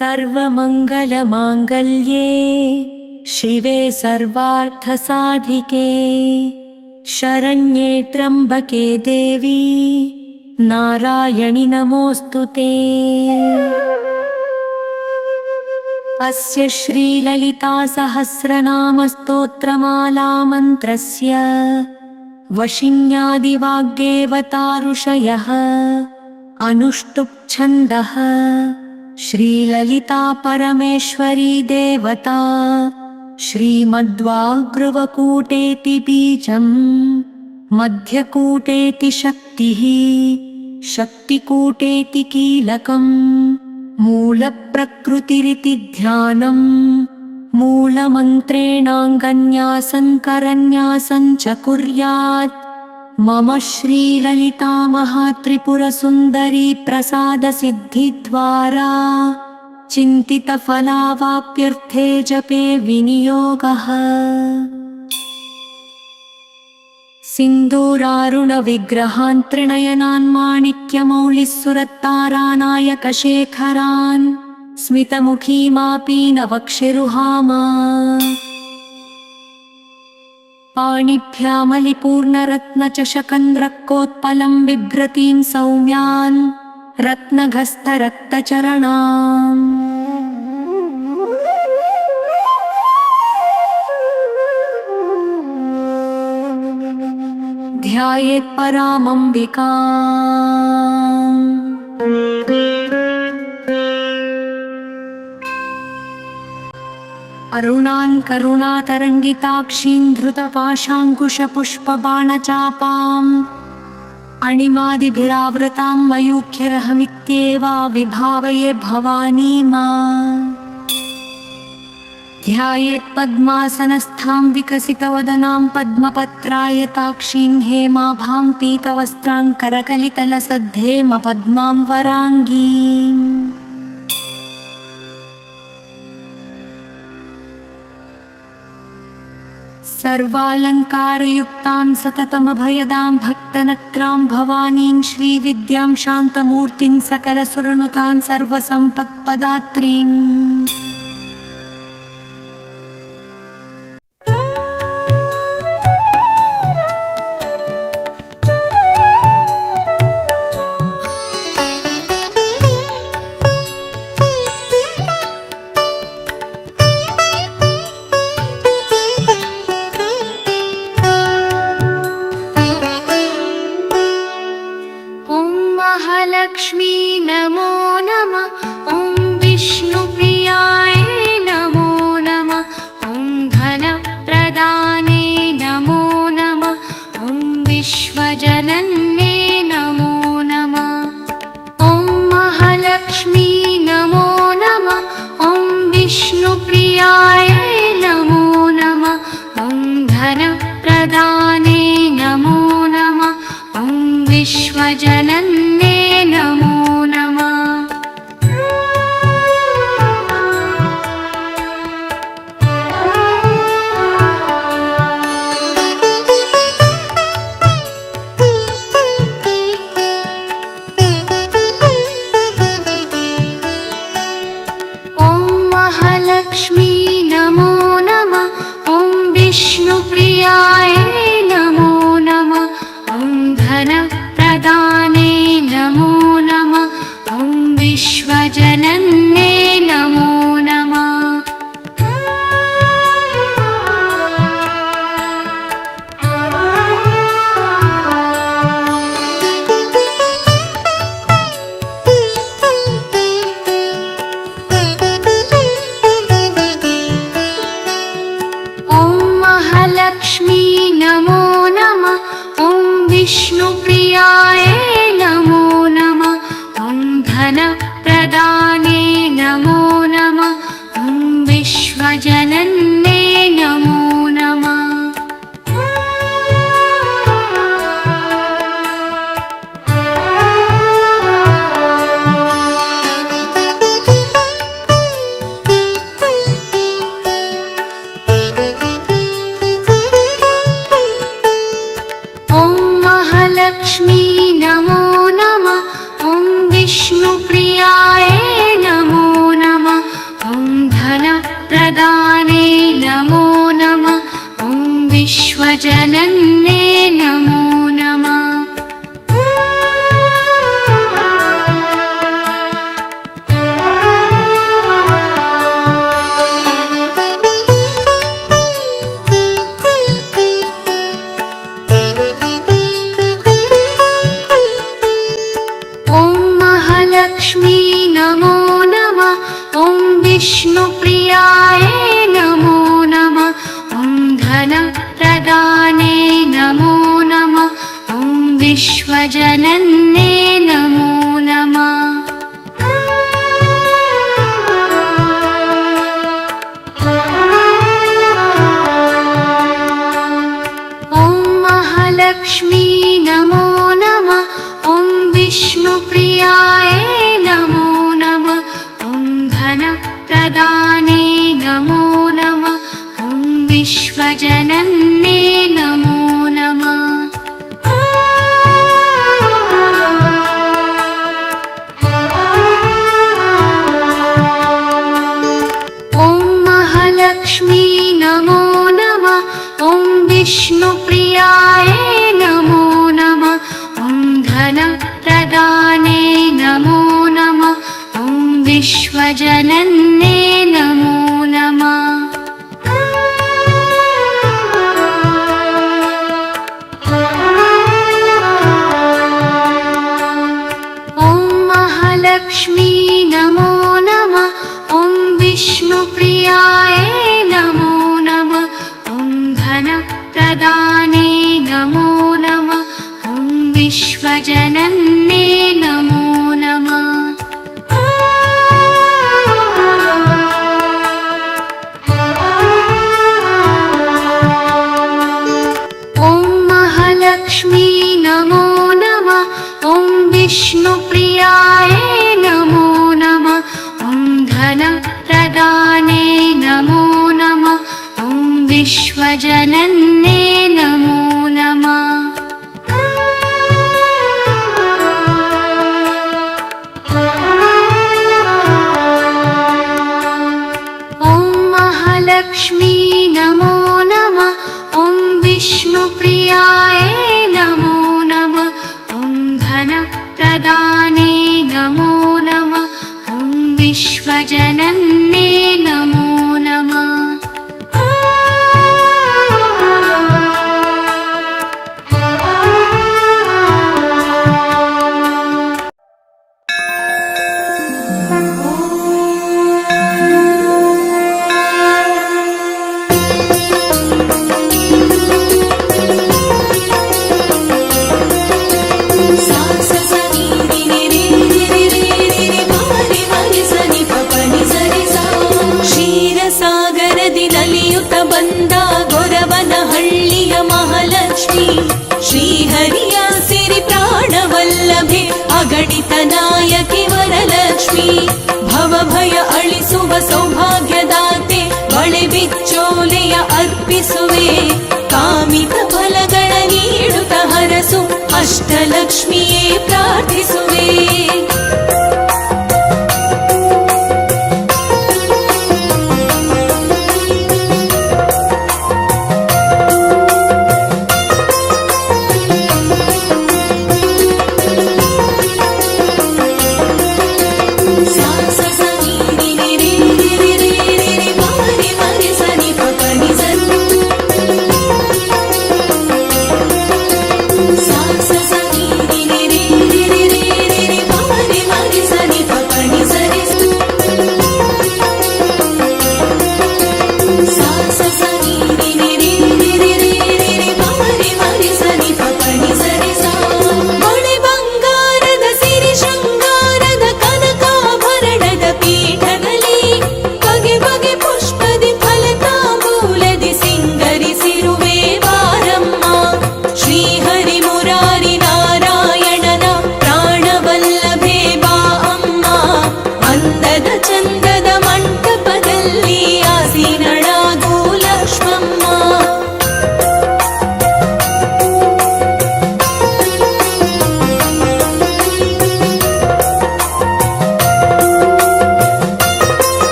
सर्वमङ्गलमाङ्गल्ये शिवे सर्वार्थसाधिके शरण्ये त्र्यम्बके देवी नारायणि नमोऽस्तु ते। अस्य श्रीललितासहस्रनामस्तोत्रमालामन्त्रस्य वशिन्यादिवाग्देवताऋषयः अनुष्टुप्छन्दः श्रीललिता परमेश्वरी देवता श्रीमद्वाग्रुवकूटेति बीजम् मध्यकूटेति शक्तिः शक्तिकूटेति कीलकम् मूलप्रकृतिरिति ध्यानम् मूलमन्त्रेणाङ्गन्यासन् करन्यासं च कुर्यात् मम श्रीललिता महात्रिपुरसुन्दरी प्रसादसिद्धिद्वारा चिन्तितफलावाप्यर्थे जपे विनियोगः। सिन्दूरारुणविग्रहान् त्रिणयनान् माणिक्यमौलिः सुरत्तारानायकशेखरान् स्मितमुखीमापीनवक्षिरुहामा पाणिभ्यामलिपूर्णरत्नचषकन्द्रक्कोत्पलं बिभ्रतीं सौम्यान् रत्नघस्थरक्तचरणाम् ध्यायेत्परामम्बिका अरुणान् करुणातरङ्गिताक्षीं धृतपाशाङ्कुशपुष्पबाणचापाम् अणिमादिभिरावृतां मयूख्यरहमित्येवा विभावये भवानी मा ध्यायेत्पद्मासनस्थां विकसितवदनां पद्मपत्रायताक्षीं हेमाभां पीतवस्त्रां करकलितलसद्धेम पद्मां वराङ्गीम् सर्वालङ्कारयुक्तां सततमभयदां भक्तनत्रां भवानीं श्रीविद्यां शान्तमूर्तिं सकलसुरनुतां सर्वसम्पत्पदात्रीम् विश्वजनन्ये य नमो नमः। ओं धनप्रदाने नमो नमः। विश्वजन विश्वजनन्ने नमो लक्ष्मी प्रार्थिसुवे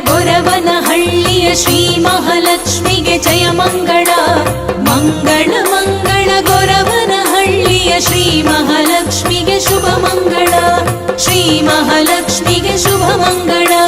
ಗೊರವನ ಹಳ್ಳಿಯ ಶ್ರೀ ಮಹಾಲಕ್ಷ್ಮಿಗೆ ಜಯ ಮಂಗಳ. ಮಂಗಳ ಮಂಗಳ ಗೊರವನ ಹಳ್ಳಿಯ ಶ್ರೀ ಮಹಾಲಕ್ಷ್ಮಿಗೆ ಶುಭ ಮಂಗಳ. ಶ್ರೀ ಮಹಾಲಕ್ಷ್ಮಿಗೆ ಶುಭ ಮಂಗಳ.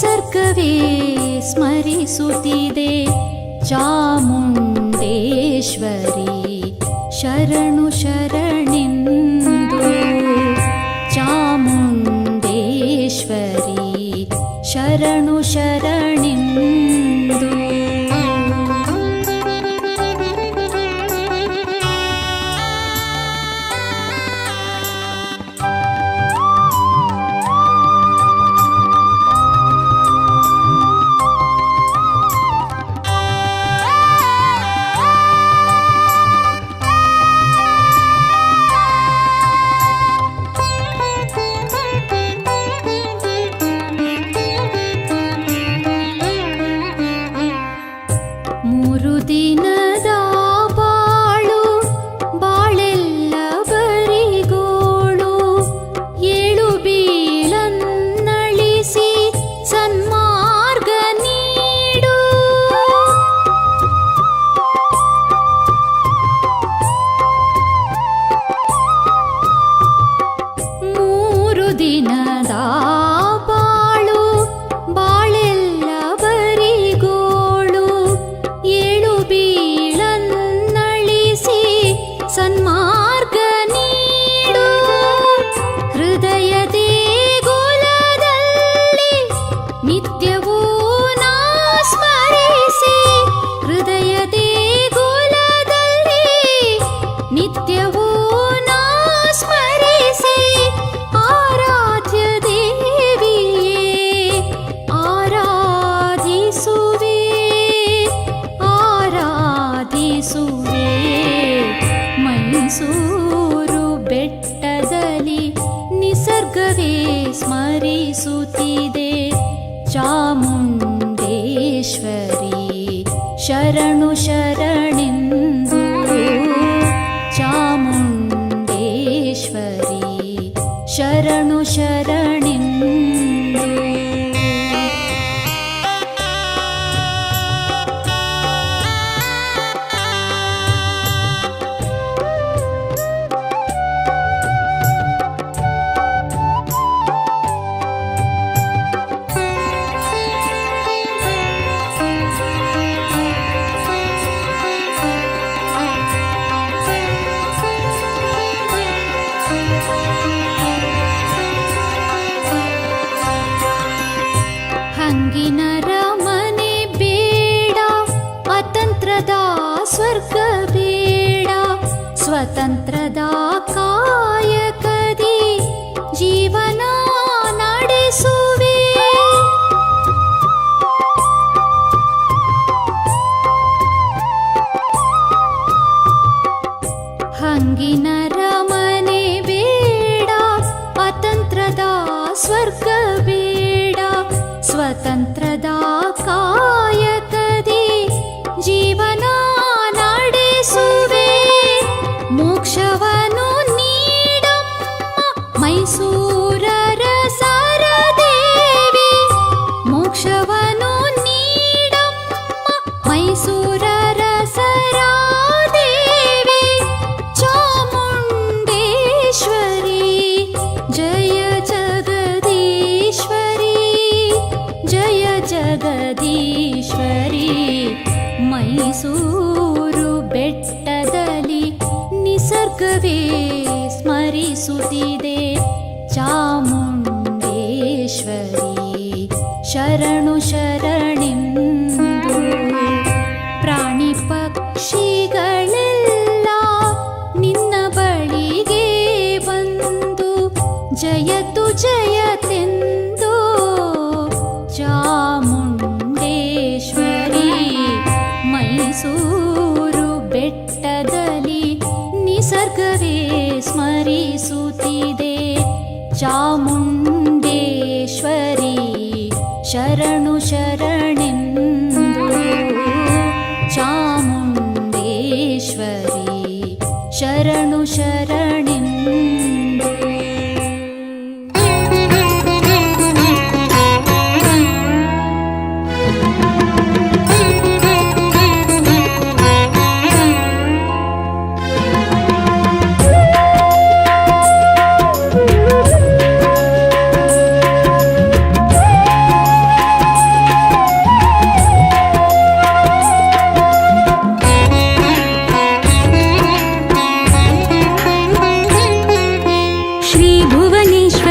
सर्गवे स्मरिसुतिदे चामुन्देश्वरी शरणु शरणि। ಮೈಸೂರು ಬೆಟ್ಟದಲ್ಲಿ ನಿಸರ್ಗವೇ ಸ್ಮರಿಸುತ್ತಿದೆ ಚಾಮುಂಡೇಶ್ವರಿ ಶರಣು ಶರಣೆಂದು स्वर्गवीडा स्वतन्त्रदा काय दधि जीवन स्मरिसुति दे चामुण्डेश्वरी शरणु शर शरणु शरणु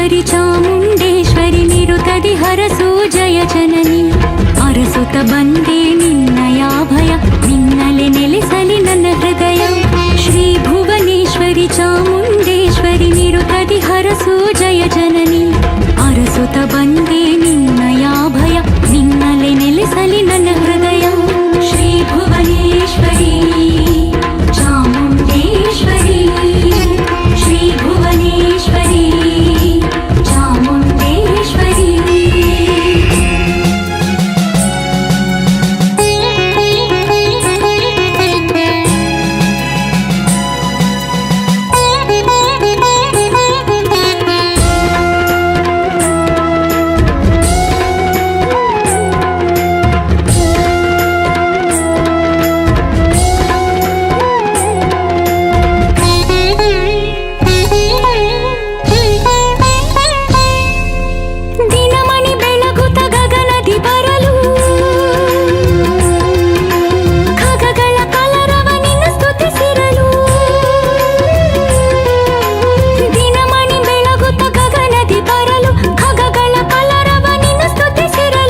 పరాశక్తిహరి ಚಾಮುಂಡೇಶ್ವರಿ ನಿರುತದಿ ಹರಸು ಜಯ ಜನನಿ ಅರಸುತ ಬಂದೆ ನಿನ್ನಯ ಭಯ ನಿನ್ನಲೆ ನೆಲೆಸಲಿ ನನ್ನ ಹೃದಯ ಶ್ರೀ ಭುವನೇಶ್ವರಿ ಚಾಮುಂಡೇಶ್ವರಿ ನಿರುತದಿ ಹರಸು ಜಯ ಜನನಿ ಅರಸುತ ಬಂದೆ ನಿನ್ನಯ ಭಯ ನಿನ್ನಲೆ ನೆಲೆಸಲಿ ನನ್ನ ಹೃದಯ